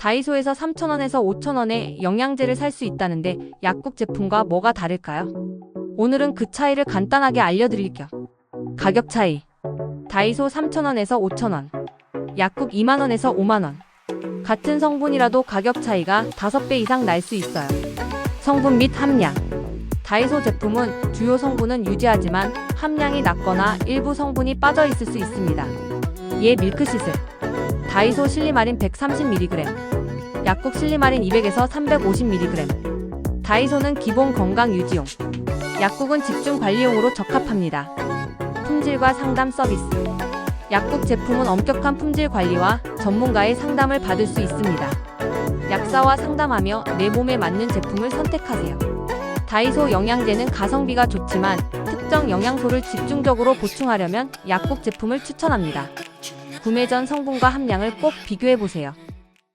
다이소에서 3,000원에서 5,000원에 영양제를 살 수 있다는데 약국 제품과 뭐가 다를까요? 오늘은 그 차이를 간단하게 알려드릴게요. 가격 차이. 다이소 3,000원에서 5,000원. 약국 2만원에서 5만원. 같은 성분이라도 가격 차이가 5배 이상 날 수 있어요. 성분 및 함량. 다이소 제품은 주요 성분은 유지하지만 함량이 낮거나 일부 성분이 빠져 있을 수 있습니다. 예 밀크시슬. 다이소 실리마린 130mg. 약국 실리마린 200에서 350mg. 다이소는 기본 건강 유지용. 약국은 집중 관리용으로 적합합니다. 품질과 상담 서비스. 약국 제품은 엄격한 품질 관리와 전문가의 상담을 받을 수 있습니다. 약사와 상담하며 내 몸에 맞는 제품을 선택하세요. 다이소 영양제는 가성비가 좋지만 특정 영양소를 집중적으로 보충하려면 약국 제품을 추천합니다. 구매 전 성분과 함량을 꼭 비교해 보세요.